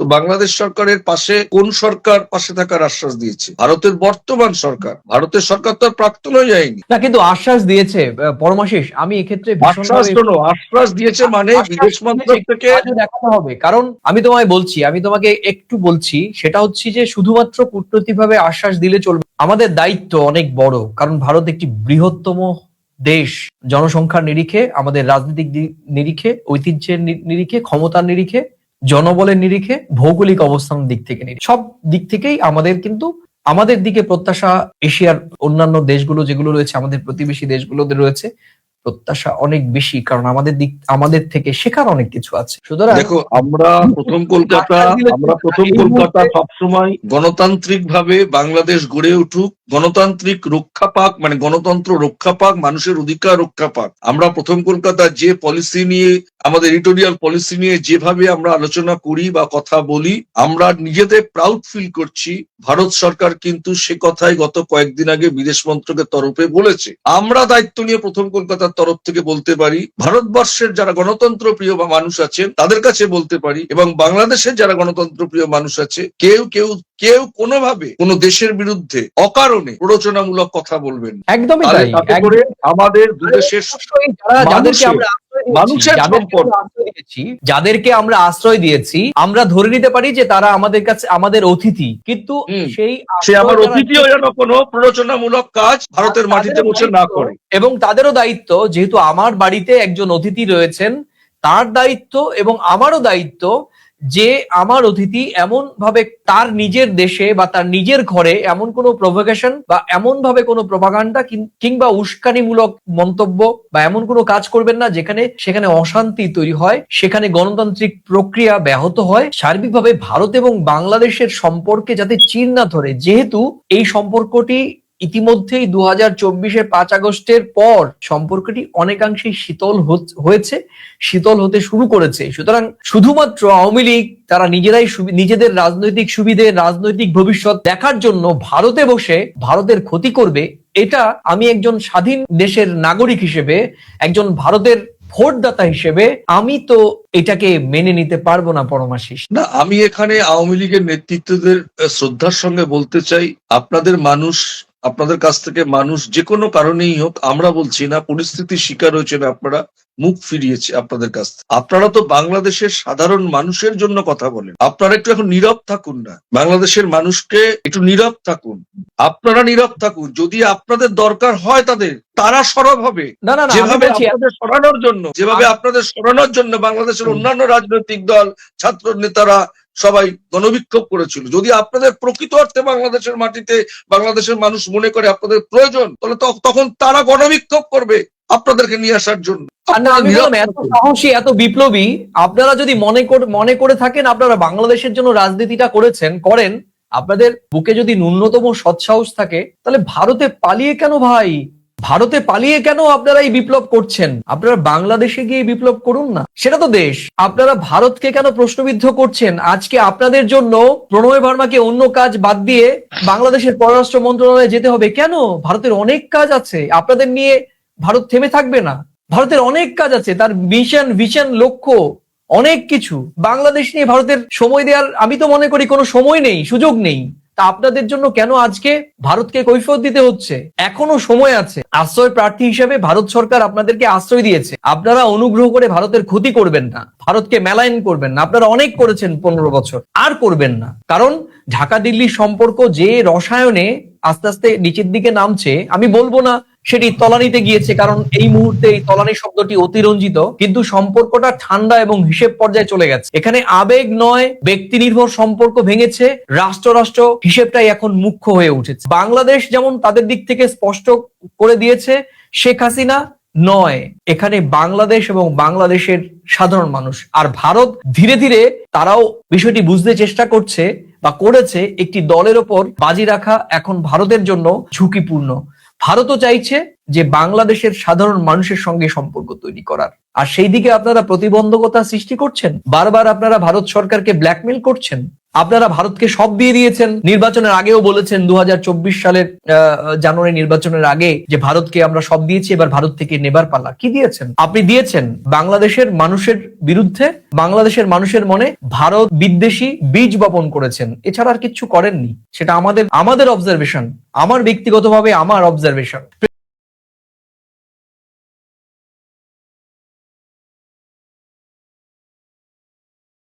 তো বাংলাদেশ সরকারের পাশে কোন সরকার পাশে থাকার আশ্বাস দিয়েছে? ভারতের বর্তমান সরকার। ভারতের সরকার তো আর প্রাক্তনও যায়নি। না কিন্তু আশ্বাস দিয়েছে আহ, পরমাশিস আমি এক্ষেত্রে আশ্বাস শোনো আশ্বাস দিয়েছে মানে বিদেশ মন্ত্রক থেকে দেখাতে হবে। কারণ আমি তোমায় বলছি আমি তোমাকে একটু বলছি সেটা হচ্ছে যে শুধুমাত্র কূটনৈতিকভাবে আশ্বাস দিলে চলবে। আমাদের দায়িত্ব অনেক বড় কারণ ভারত একটি বৃহত্তম দেশ। জনসংখ্যার নিরিখে আমাদের রাজনৈতিক নিরিখে ঐতিহ্যের নিরিখে ক্ষমতার নিরিখে। জনবলের নিরিখে ভৌগোলিক অবস্থান দিক থেকে নিরিখে। সব দিক থেকেই আমাদের কিন্তু আমাদের দিকে প্রত্যাশা এশিয়ার অন্যান্য দেশগুলো যেগুলো রয়েছে আমাদের প্রতিবেশী দেশগুলোতে রয়েছে প্রত্যাশা অনেক বেশি কারণ আমাদের দিক আমাদের থেকে শেখার অনেক কিছু আছে। সুতরাং দেখো আমরা প্রথম কলকাতা আমরা প্রথম কলকাতা সবসময় গণতান্ত্রিক ভাবে বাংলাদেশ গড়ে উঠুক গণতান্ত্রিক রক্ষা পাক মানে গণতন্ত্র রক্ষা পাক, মানুষের অধিকার রক্ষা পাক। আমরা প্রথম কলকাতা যে পলিসি নিয়ে, আমাদের এডিটোরিয়াল পলিসি নিয়ে যেভাবে আমরা আলোচনা করি বা কথা বলি, আমরা নিজেদের প্রাউড ফিল করছি। ভারত সরকার কিন্তু সে কথাই গত কয়েকদিন আগে বিদেশ মন্ত্রকের তরফে বলেছে। আমরা দায়িত্ব নিয়ে প্রথম কলকাতার তরফ থেকে বলতে পারি, ভারতবর্ষের যারা গণতন্ত্র প্রিয় মানুষ আছেন, তাদের কাছে বলতে পারি, এবং বাংলাদেশের যারা গণতন্ত্র প্রিয় মানুষ আছে, কেউ কেউ কেউ কোনোভাবে কোনো দেশের বিরুদ্ধে অকারণে প্ররোচনামূলক কথা বলবেন একদমই তাই আমাদের যারা- যাদেরকে আমরা আশ্রয় দিয়েছি, মানুষের যাদেরকে আমরা আশ্রয় দিয়েছি, আমরা ধরে নিতে পারি যে তারা আমাদের কাছে আমাদের অতিথি। কিন্তু সেই সে আমার অতিথিও যেন কোনো প্ররোচনামূলক কাজ ভারতের মাটিতে বসে না করে। এবং তাদেরও দায়িত্ব যেহেতু আমার বাড়িতে একজন অতিথি রয়েছেন তার দায়িত্ব এবং আমারও দায়িত্ব যে আমার অতিথি এমন ভাবে তার নিজের দেশে বা তার নিজের ঘরে এমন কোনো প্রভোকেশন বা এমন ভাবে কোনো প্রভাকাণ্ডা কিংবা উস্কানিমূলক মন্তব্য বা এমন কোনো কাজ করবেন না যেখানে, সেখানে অশান্তি তৈরি হয়, সেখানে গণতান্ত্রিক প্রক্রিয়া ব্যাহত হয়। সার্বিকভাবে ভারত এবং বাংলাদেশের সম্পর্কে যাতে চির না ধরে, যেহেতু এই সম্পর্কটি ইতিমধ্যেই দু হাজার চব্বিশের পাঁচ আগস্টের পর সম্পর্কটি অনেকাংশেই শীতল হয়েছে, শীতল হতে শুরু করেছে। সুতরাং শুধুমাত্র আওয়ামী লীগ, তারা নিজেরাই নিজেদের রাজনৈতিক সুবিধে, রাজনৈতিক ভবিষ্যৎ দেখার জন্য ভারতে বসে ভারতের ক্ষতি করবে, এটা আমি একজন স্বাধীন দেশের নাগরিক হিসেবে, একজন ভারতের ভোটদাতা হিসেবে, আমি তো এটাকে মেনে নিতে পারব না, পরমাশিস। না, আমি এখানে আওয়ামী লীগের নেতৃত্বদের শ্রদ্ধার সঙ্গে বলতে চাই, আপনাদের মানুষ আপনাদের কাছ থেকে মানুষ যে কোনো কারণেই হোক আমরা বলছি না পরিস্থিতির শিকার হয়েছেন আপনারা মুখ ফিরিয়েছে আপনাদের কাছ থেকে। আপনারা তো বাংলাদেশের সাধারণ মানুষের জন্য কথা বলেন। আপনারা একটু এখন নীরব থাকুন না। বাংলাদেশের মানুষকে একটু নীরব থাকুন। আপনারা নীরব থাকুন। যদি আপনাদের দরকার হয় তাদের তারা সরব হবে। যেভাবে আপনাদের সরানোর জন্য যেভাবে আপনাদের সরানোর জন্য বাংলাদেশের অন্যান্য রাজনৈতিক দল ছাত্র নেতারা সবাই গণবিক্ষোভ করেছিল। যদি আপনাদের প্রকৃত অর্থে বাংলাদেশের মাটিতে বাংলাদেশের মানুষ মনে করে আপনাদের প্রয়োজন তাহলে তখন তারা গণবিক্ষোভ করবে আপনাদেরকে নিয়ে আসার জন্য। এত সাহসী এত বিপ্লবী আপনারা যদি মনে মনে করে থাকেন আপনারা বাংলাদেশের জন্য রাজনীতিটা করেছেন করেন আপনাদের বুকে যদি ন্যূনতম সৎসাহস থাকে তাহলে ভারতে পালিয়ে কেন ভাই? ভারতে পালিয়ে কেন আপনারা এই বিপ্লব করছেন? আপনারা বাংলাদেশে গিয়ে বিপ্লব করুন না। সেটা তো দেশ। আপনারা ভারতকে কেন প্রশ্নবিদ্ধ করছেন? আজকে আপনাদের জন্য প্রণয় ভার্মাকে অন্য কাজ বাদ দিয়ে বাংলাদেশের পররাষ্ট্র মন্ত্রণালয়ে যেতে হবে। কেন? ভারতের অনেক কাজ আছে। আপনাদের নিয়ে ভারত থেমে থাকবে না। ভারতের অনেক কাজ আছে। তার মিশন, ভিশন, লক্ষ্য, অনেক কিছু। বাংলাদেশ নিয়ে ভারতের সময় দেওয়ার আমি তো মনে করি কোনো সময় নেই, সুযোগ নেই। তা আপনাদের জন্য কেন আজকে ভারতকে কৈফিয়ত দিতে হচ্ছে? এখনও সময় আছে। আশ্রয় প্রার্থী হিসেবে ভারত সরকার আপনাদেরকে আশ্রয় দিয়েছে। আপনারা অনুগ্রহ করে ভারতের ক্ষতি করবেন না। ভারতকে মেলাইন করবেন না। আপনারা অনেক করেছেন পনেরো বছর। আর করবেন না। কারণ ঢাকা দিল্লির সম্পর্ক যে রসায়নে আস্তে আস্তে নিচের দিকে নামছে, আমি বলব না সেটি তলানিতে গিয়েছে, কারণ এই মুহূর্তে এই তলানি শব্দটি অতিরঞ্জিত, কিন্তু সম্পর্কটা ঠান্ডা এবং হিসেব পর্যায়ে চলে গেছে। এখানে আবেগ নয় ব্যক্তি নির্ভর সম্পর্ক ভেঙেছে রাষ্ট্র রাষ্ট্র হিসেবটাই এখন মুখ্য হয়ে উঠেছে। বাংলাদেশ যেমন তাদের দিক থেকে স্পষ্ট করে দিয়েছে, শেখ হাসিনা নয়, এখানে বাংলাদেশ এবং বাংলাদেশের সাধারণ মানুষ। আর ভারত ধীরে ধীরে তারাও বিষয়টি বুঝতে চেষ্টা করছে বা করেছে একটি দলের ওপর বাজি রাখা এখন ভারতের জন্য ঝুঁকিপূর্ণ। ভারতও চাইছে যে বাংলাদেশের সাধারণ মানুষের সঙ্গে সম্পর্ক তৈরি করার। আর সেই দিকে আপনারা প্রতিবন্ধকতা সৃষ্টি করছেন? বারবার আপনারা ভারত সরকারকে ব্ল্যাকমেল করছেন? আপনারা ভারতকে সব দিয়ে দিয়েছেন। নির্বাচনের আগেও বলেছেন দু সালের জানুয়ারি নির্বাচনের আগে যে ভারতকে আমরা সব দিয়েছি, এবার ভারত থেকে নেবার পালা। কি দিয়েছেন? আপনি দিয়েছেন বাংলাদেশের মানুষের বিরুদ্ধে, বাংলাদেশের মানুষের মনে ভারত বিদ্বেষী বীজ বপন করেছেন। এছাড়া আর কিচ্ছু করেননি। সেটা আমাদের আমাদের অবজারভেশন আমার ব্যক্তিগতভাবে আমার অবজারভেশন